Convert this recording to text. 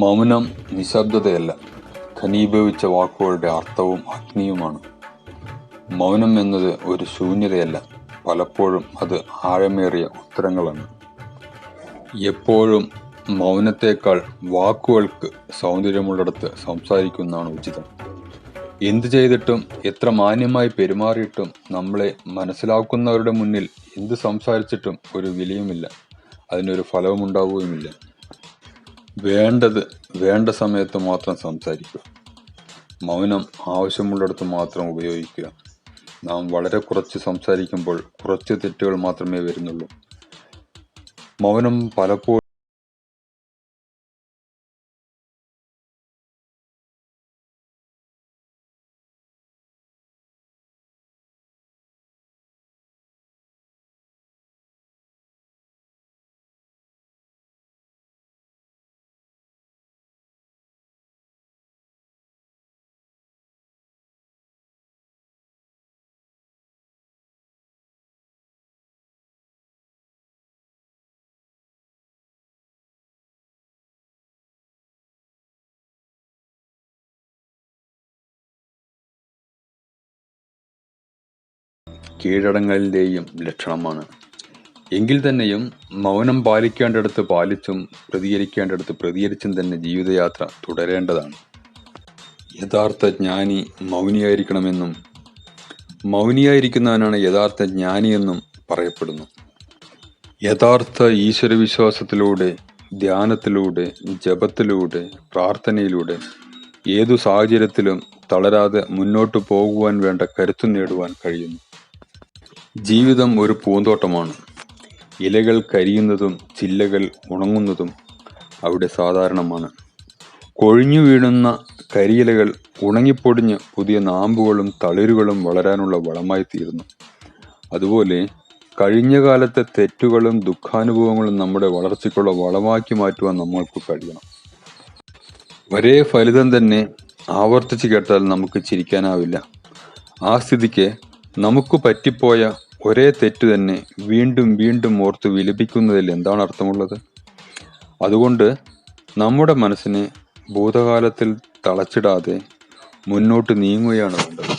മൗനം നിശബ്ദതയല്ല. ഘനീഭവിച്ച വാക്കുകളുടെ അർത്ഥവും അഗ്നിയുമാണ്. മൗനം എന്നത് ഒരു ശൂന്യതയല്ല. പലപ്പോഴും അത് ആഴമേറിയ ഉത്തരങ്ങളാണ്. എപ്പോഴും മൗനത്തേക്കാൾ വാക്കുകൾക്ക് സൗന്ദര്യമുള്ളിടത്ത് സംസാരിക്കുന്നതാണ് ഉചിതം. എന്ത് ചെയ്തിട്ടും എത്ര മാന്യമായി പെരുമാറിയിട്ടും നമ്മളെ മനസ്സിലാക്കുന്നവരുടെ മുന്നിൽ എന്ത് സംസാരിച്ചിട്ടും ഒരു വിലയുമില്ല. അതിനൊരു ഫലവും ഉണ്ടാവുകയുമില്ല വേണ്ടത് വേണ്ട സമയത്ത് മാത്രം സംസാരിക്കുക. മൗനം ആവശ്യമുള്ളിടത്ത് മാത്രം ഉപയോഗിക്കുക. നാം വളരെ കുറച്ച് സംസാരിക്കുമ്പോൾ കുറച്ച് തെറ്റുകൾ മാത്രമേ വരുന്നുള്ളൂ. മൗനം പലപ്പോഴും കീഴടങ്ങലിന്റെയും ലക്ഷണമാണ്. എങ്കിൽ തന്നെയും മൗനം പാലിക്കേണ്ടടുത്ത് പാലിച്ചും പ്രതികരിക്കേണ്ടടുത്ത് പ്രതികരിച്ചും തന്നെ ജീവിതയാത്ര തുടരേണ്ടതാണ്. യഥാർത്ഥ ജ്ഞാനി മൗനിയായിരിക്കണമെന്നും മൗനിയായിരിക്കുന്നവനാണ് യഥാർത്ഥ ജ്ഞാനിയെന്നും പറയപ്പെടുന്നു. യഥാർത്ഥ ഈശ്വരവിശ്വാസത്തിലൂടെ ധ്യാനത്തിലൂടെ ജപത്തിലൂടെ പ്രാർത്ഥനയിലൂടെ ഏതു സാഹചര്യത്തിലും തളരാതെ മുന്നോട്ടു പോകുവാൻ വേണ്ട കരുത്തു നേടുവാൻ കഴിയുന്നു. ജീവിതം ഒരു പൂന്തോട്ടമാണ്. ഇലകൾ കരിയുന്നതും ചില്ലകൾ ഉണങ്ങുന്നതും അവിടെ സാധാരണമാണ്. കൊഴിഞ്ഞു വീഴുന്ന കരിയിലകൾ ഉണങ്ങിപ്പൊടിഞ്ഞ് പുതിയ നാമ്പുകളും തളിരുകളും വളരാനുള്ള വളമായി തീരുന്നു അതുപോലെ കഴിഞ്ഞ കാലത്തെ തെറ്റുകളും ദുഃഖാനുഭവങ്ങളും നമ്മുടെ വളർച്ചയ്ക്കുള്ള വളമാക്കി മാറ്റുവാൻ നമ്മൾക്ക് കഴിയണം. ഒരേ ഫലിതം തന്നെ ആവർത്തിച്ച് കേട്ടാൽ നമുക്ക് ചിരിക്കാനാവില്ല. ആ സ്ഥിതിക്ക് നമുക്ക് പറ്റിപ്പോയ ഒരേ തെറ്റ് തന്നെ വീണ്ടും വീണ്ടും ഓർത്ത് വിലപിക്കുന്നതിൽ എന്താണ് അർത്ഥമുള്ളത്? അതുകൊണ്ട് നമ്മുടെ മനസ്സിനെ ഭൂതകാലത്തിൽ തളച്ചിടാതെ മുന്നോട്ട് നീങ്ങുകയാണ് വേണ്ടത്.